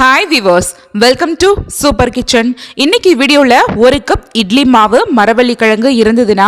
Hi viewers welcome to super kitchen இன்னைக்கு வீடியோவில் ஒரு கப் இட்லி மாவு மரவள்ளி கிழங்கு இருந்ததுன்னா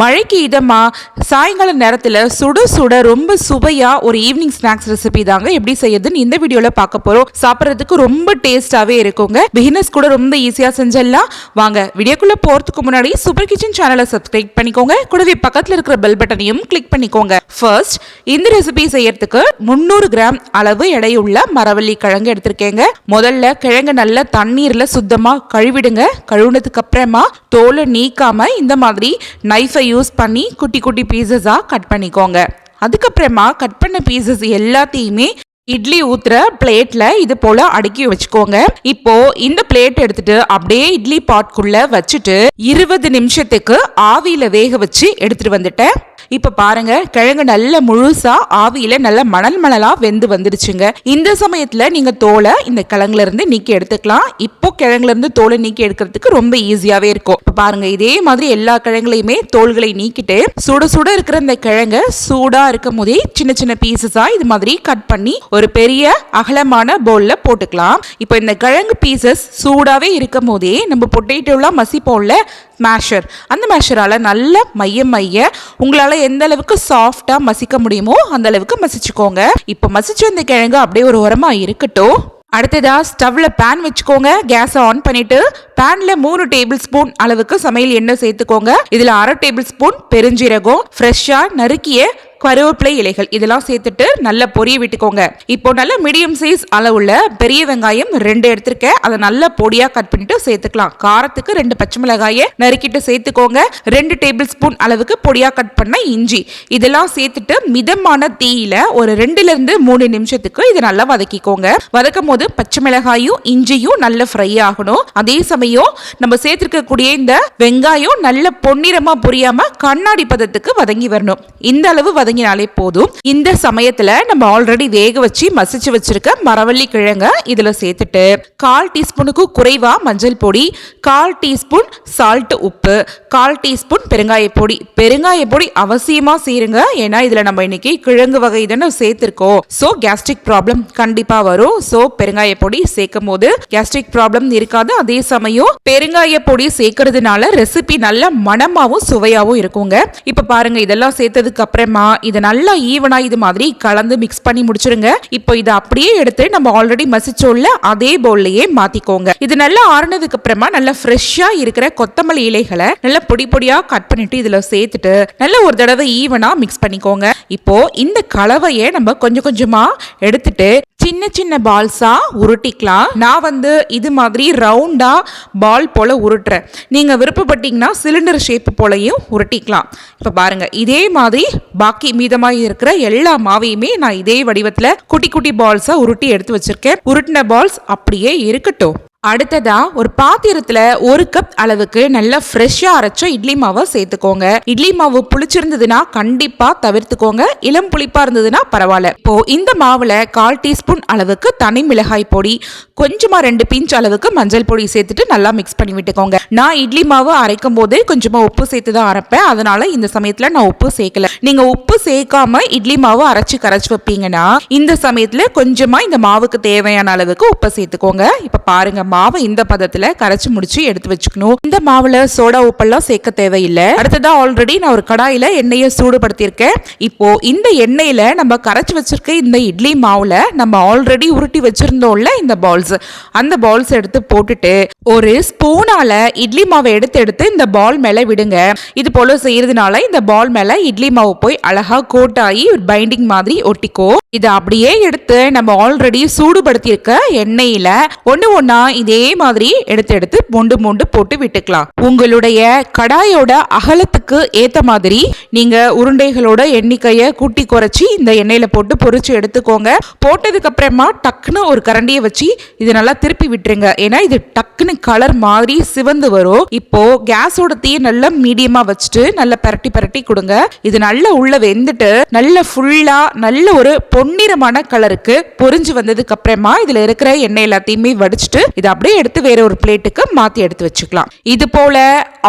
மழைக்கு இதமாக சாயங்கால நேரத்தில் சுட சுட ரொம்ப சுவையாக ஒரு ஈவினிங் ஸ்நாக்ஸ் ரெசிபி தாங்க எப்படி செய்யுதுன்னு இந்த வீடியோவில் பார்க்க போகிறோம் சாப்பிட்றதுக்கு ரொம்ப டேஸ்டாகவே இருக்குங்க. பிகினஸ் கூட ரொம்ப ஈஸியாக செஞ்சிடலாம். வாங்க வீடியோக்குள்ளே போகிறதுக்கு முன்னாடி சூப்பர் கிச்சன் சேனலை சப்ஸ்கிரைப் பண்ணிக்கோங்க. கூடவே பக்கத்தில் இருக்கிற பெல் பட்டனையும் கிளிக் பண்ணிக்கோங்க. ஃபர்ஸ்ட் இந்த ரெசிபி செய்யறதுக்கு முந்நூறு கிராம் அளவு எடையுள்ள மரவள்ளி கிழங்கு எடுத்திருக்கேங்க. முதல்ல கிழங்கு நல்லா தண்ணீர்ல சுத்தமா கழுவிடுங்க. கழுவுனதுக்கு அப்புறமா தோலை நீக்காம இந்த மாதிரி நைஃபை யூஸ் பண்ணி குட்டி குட்டி பீசஸா கட் பண்ணிக்கோங்க. அதுக்கப்புறமா கட் பண்ண பீசஸ் எல்லாத்தையுமே இட்லி ஊத்துற பிளேட்ல இது போல அடுக்கி வச்சுக்கோங்க. இப்போ இந்த பிளேட் எடுத்துட்டு அப்படியே இட்லி பாட்குள்ள வச்சுட்டு இருபது நிமிஷத்துக்கு ஆவியில வேக வச்சு எடுத்துட்டு வந்துட்டேன். இப்போ பாருங்க கிழங்கு நல்ல முழுசா ஆவியில நல்ல மணல் மணலா வெந்து வந்துருச்சுங்க இந்த சமயத்துல நீங்க தோலை இந்த கிழங்குல இருந்து நீக்கி எடுத்துக்கலாம். இப்போ கிழங்குல இருந்து தோலை நீக்கி எடுக்கிறதுக்கு ரொம்ப ஈஸியாவே இருக்கும். இப்போ பாருங்க இதே மாதிரி எல்லா கிழங்குலையுமே தோல்களை நீக்கிட்டு சுட சுட இருக்கிற இந்த கிழங்க சூடா இருக்கும் போதே சின்ன சின்ன பீசஸா இது மாதிரி கட் பண்ணி ஒரு பெரிய அகலமான பவுல்ல போட்டுக்கலாம். இப்போ இந்த கிழங்கு பீசஸ் சூடாவே இருக்கும் போதே நம்ம பொட்டேட்டோலாம் மசிப்போம்ல மேஷர் அந்த மேஷரால் நல்ல மைய மைய உங்களால் எந்த அளவுக்கு சாஃப்டாக மசிக்க முடியுமோ அந்த அளவுக்கு மசிச்சுக்கோங்க. இப்போ மசிச்ச வந்த கிழங்கு அப்படியே ஒரு உரமாக இருக்கட்டும். அடுத்ததா ஸ்டவ்ல பேன் வச்சுக்கோங்க. கேஸை ஆன் பண்ணிட்டு பேன்ல மூணு டேபிள் ஸ்பூன் அளவுக்கு சமையல் எண்ணெய் சேர்த்துக்கோங்க. இதுல அரை டேபிள் ஸ்பூன் பெருஞ்சீரகம் ஃப்ரெஷ்ஷா நறுக்கிய கருவேப்பிலை இலைகள். இதெல்லாம் சேர்த்துட்டு நல்லா பொரிய விட்டுக்கோங்க. இப்போ நல்ல மீடியம் சைஸ் அளவுள்ள பெரிய வெங்காயம் ரெண்டு எடுத்திருக்கேன். அதை நல்லா பொடியா கட் பண்ணிட்டு சேர்த்துக்கலாம். காரத்துக்கு ரெண்டு பச்சை மிளகாயை நறுக்கிட்டு சேர்த்துக்கோங்க. ரெண்டு டேபிள் ஸ்பூன் அளவுக்கு பொடியா கட் பண்ண இஞ்சி. இதெல்லாம் சேர்த்துட்டு மிதமான தீயில ஒரு ரெண்டுல இருந்து மூணு நிமிஷத்துக்கு இதை நல்லா வதக்கிக்கோங்க. வதக்கும் போது பச்சை மிளகாயும் இஞ்சியும் நல்லா ஃப்ரை ஆகணும். அதே சமயம் நம்ம சேர்த்துருக்கக்கூடிய இந்த வெங்காயம் நல்ல பொன்னிறமா பொரியாமல் கண்ணாடி பதத்துக்கு வதங்கி வரணும். இந்த அளவு வதங்கினாலே போதும். இந்த சமயத்துல நம்ம ஆல்ரெடி வேக வச்சு மசிச்சு வச்சிருக்க மரவள்ளி கிழங்க இதுல சேர்த்துட்டு கால் டீஸ்பூனுக்கு குறைவா மஞ்சள் பொடி கால் டீஸ்பூன் சால்ட் உப்பு கால் டீஸ்பூன் பெருங்காய பொடி. பெருங்காய பொடி அவசியமா சேருங்க. ஏன்னா இதுல நம்ம இன்னைக்கு கிழங்கு வகை தானே சேர்த்திருக்கோம். சோ கேஸ்ட்ரிக் ப்ராப்ளம் கண்டிப்பா வரும். சோ பெருங்காய பொடி சேர்க்கும் போது கேஸ்ட்ரிக் ப்ராப்ளம் இருக்காது. அதே சமயம் பெருங்காய பொடி சேர்க்கறதுனால ரெசிபி நல்ல மனமாவும் சுவையாவும் இருக்குங்க. இப்ப பாருங்க இதெல்லாம் சேர்த்ததுக்கு அப்புறமா இதை நல்லா ஈவனாக இது மாதிரி கலந்து மிக்ஸ் பண்ணி முடிச்சிருங்க. இப்போ இதை அப்படியே எடுத்து நம்ம ஆல்ரெடி மசிச்சோல்ல அதே பவுல்லையே மாத்திக்கோங்க. இது நல்லா ஆறுனதுக்கு அப்புறமா நல்லா ஃப்ரெஷ்ஷா இருக்கிற கொத்தமல்லி இலைகளை நல்லா பொடி பொடியா கட் பண்ணிட்டு இதுல சேர்த்துட்டு நல்ல ஒரு தடவை ஈவனா மிக்ஸ் பண்ணிக்கோங்க. இப்போ இந்த கலவையை நம்ம கொஞ்சம் கொஞ்சமா எடுத்துட்டு சின்ன சின்ன பால்ஸா உருட்டிக்கலாம். நான் வந்து இது மாதிரி ரவுண்டா பால் போல உருட்டுறேன். நீங்க விருப்பப்பட்டீங்கன்னா சிலிண்டர் ஷேப் போலையும் உருட்டிக்கலாம். இப்ப பாருங்க இதே மாதிரி பாக்கி மீதமாக இருக்கிற எல்லா மாவையுமே நான் இதே வடிவத்துல குட்டி குட்டி பால்ஸா உருட்டி எடுத்து வச்சிருக்கேன். உருட்டின பால்ஸ் அப்படியே இருக்கட்டும். அடுத்ததா ஒரு பாத்திரத்துல ஒரு கப் அளவுக்கு நல்லா ஃப்ரெஷ்ஷா அரைச்ச இட்லி மாவை சேர்த்துக்கோங்க. இட்லி மாவு புளிச்சிருந்ததுன்னா கண்டிப்பா தவிர்த்துக்கோங்க. இளம் புளிப்பா இருந்ததுன்னா பரவாயில்ல. இப்போ இந்த மாவுல கால் டீஸ்பூன் அளவுக்கு தனி மிளகாய் பொடி கொஞ்சமா ரெண்டு பிஞ்ச் அளவுக்கு மஞ்சள் பொடி சேர்த்துட்டு நல்லா மிக்ஸ் பண்ணி விட்டுக்கோங்க. நான் இட்லி மாவு அரைக்கும் போதே கொஞ்சமா உப்பு சேர்த்து தான் அரைப்பேன். அதனால இந்த சமயத்துல நான் உப்பு சேர்க்கல. நீங்க உப்பு சேர்க்காம இட்லி மாவு அரைச்சு கரைச்சு வைப்பீங்கன்னா இந்த சமயத்துல கொஞ்சமா இந்த மாவுக்கு தேவையான அளவுக்கு உப்பு சேர்த்துக்கோங்க. இப்ப பாருங்க மாவை இந்த பதத்துல கரைச்சு முடிச்சு எடுத்து வச்சுக்கணும். இந்த மாவுல சோடா உப்பெல்லாம் சேர்க்க தேவையில்லை. அடுத்ததா ஆல்ரெடி நான் ஒரு கடாயில எண்ணெயை சூடுபடுத்தியிருக்கேன். இப்போ இந்த எண்ணெயில நம்ம கரைச்சு வச்சிருக்க இந்த இட்லி மாவுல நம்ம ஆல்ரெடி உருட்டி வச்சிருந்தோம்ல இந்த பால்ஸ் அந்த பால்ஸ் எடுத்து போட்டுட்டு ஒரு ஸ்பூனால இட்லி மாவை எடுத்து எடுத்து இந்த பால் மேல விடுங்க. இது போல செய்யறதுனால இந்த பால் மேல இட்லி மாவு போய் அழகா கோட் ஆகி பைண்டிங் மாதிரி ஒட்டிக்கோ. இதை அப்படியே எடுத்து நம்ம ஆல்ரெடி சூடுபடுத்தியிருக்க எண்ணெயில ஒன்று ஒன்றா இதே மாதிரி எடுத்து எடுத்து மொண்டு மொண்டு போட்டு விட்டுக்கலாம். உங்களுடைய கடாயோட அகலத்துக்கு ஏத்த மாதிரி நீங்க உருண்டைகளோட எண்ணிக்கையை கூட்டி குறைச்சி இந்த எண்ணெயில போட்டு பொறிச்சு எடுத்துக்கோங்க. போட்டதுக்கு அப்புறமா டக்குன்னு ஒரு கரண்டியை வச்சு இது நல்லா திருப்பி விட்டுருங்க. ஏன்னா இது டக்குன்னு கலர் மாதிரி சிவந்து வரும். இப்போ கேஸோட தீய நல்லா மீடியமா வச்சுட்டு நல்லா பரட்டி பரட்டி கொடுங்க. இது நல்லா உள்ள வெந்துட்டு நல்ல ஃபுல்லா நல்ல ஒரு பொன்னிறமான கலருக்கு பொரிஞ்சு வந்ததுக்கு அப்புறமா இதுல இருக்கிற எண்ணெய் எல்லாத்தையுமே வடிச்சிட்டு இதை அப்படியே எடுத்து வேற ஒரு பிளேட்டுக்கு மாற்றி எடுத்து வச்சுக்கலாம். இது போல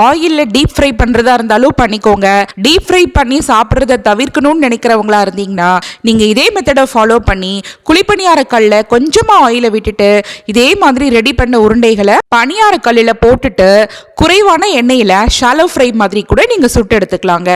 ஆயிலில் டீப் ஃப்ரை பண்ணுறதா இருந்தாலும் பண்ணிக்கோங்க. டீப் ஃப்ரை பண்ணி சாப்பிட்றத தவிர்க்கணும்னு நினைக்கிறவங்களா இருந்தீங்கன்னா நீங்கள் இதே மெத்தடை ஃபாலோ பண்ணி குழிப்பணியார கல்ல கொஞ்சமாக ஆயிலை விட்டுட்டு இதே மாதிரி ரெடி பண்ண உருண்டைகளை பணியார கல்லில் போட்டுட்டு குறைவான எண்ணெயில் ஷாலோ ஃப்ரை மாதிரி கூட நீங்கள் சுட்டு எடுத்துக்கலாங்க.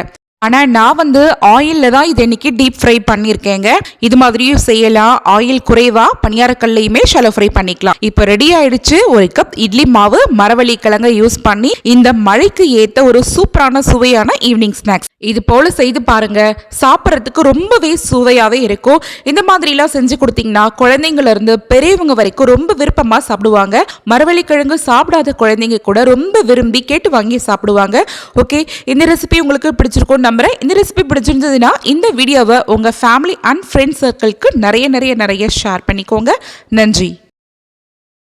ஆனால் நான் வந்து ஆயிலில் தான் இது இன்னைக்கு டீப் ஃப்ரை பண்ணியிருக்கேங்க. இது மாதிரியும் செய்யலாம். ஆயில் குறைவாக பணியாரக்கல்லையுமே ஷலோ ஃப்ரை பண்ணிக்கலாம். இப்போ ரெடி ஆயிடுச்சு. ஒரு கப் இட்லி மாவு மரவள்ளி கிழங்க யூஸ் பண்ணி இந்த மழைக்கு ஏற்ற ஒரு சூப்பரான சுவையான ஈவினிங் ஸ்நாக்ஸ் இது போல் செய்து பாருங்க. சாப்பிட்றதுக்கு ரொம்பவே சுவையாகவே இருக்கும். இந்த மாதிரிலாம் செஞ்சு கொடுத்தீங்கன்னா குழந்தைங்கள இருந்து பெரியவங்க வரைக்கும் ரொம்ப விருப்பமாக சாப்பிடுவாங்க. மரவள்ளி கிழங்கு சாப்பிடாத குழந்தைங்க கூட ரொம்ப விரும்பி கேட்டு வாங்கி சாப்பிடுவாங்க. ஓகே இந்த ரெசிபி உங்களுக்கு பிடிச்சிருக்கும் நம்புறேன். இந்த ரெசிபி பிடிச்சிருந்ததுன்னா இந்த வீடியோவை உங்கள் ஃபேமிலி அண்ட் ஃப்ரெண்ட்ஸ் சர்க்கிள்க்கு நிறைய நிறைய நிறைய ஷேர் பண்ணிக்கோங்க. நன்றி.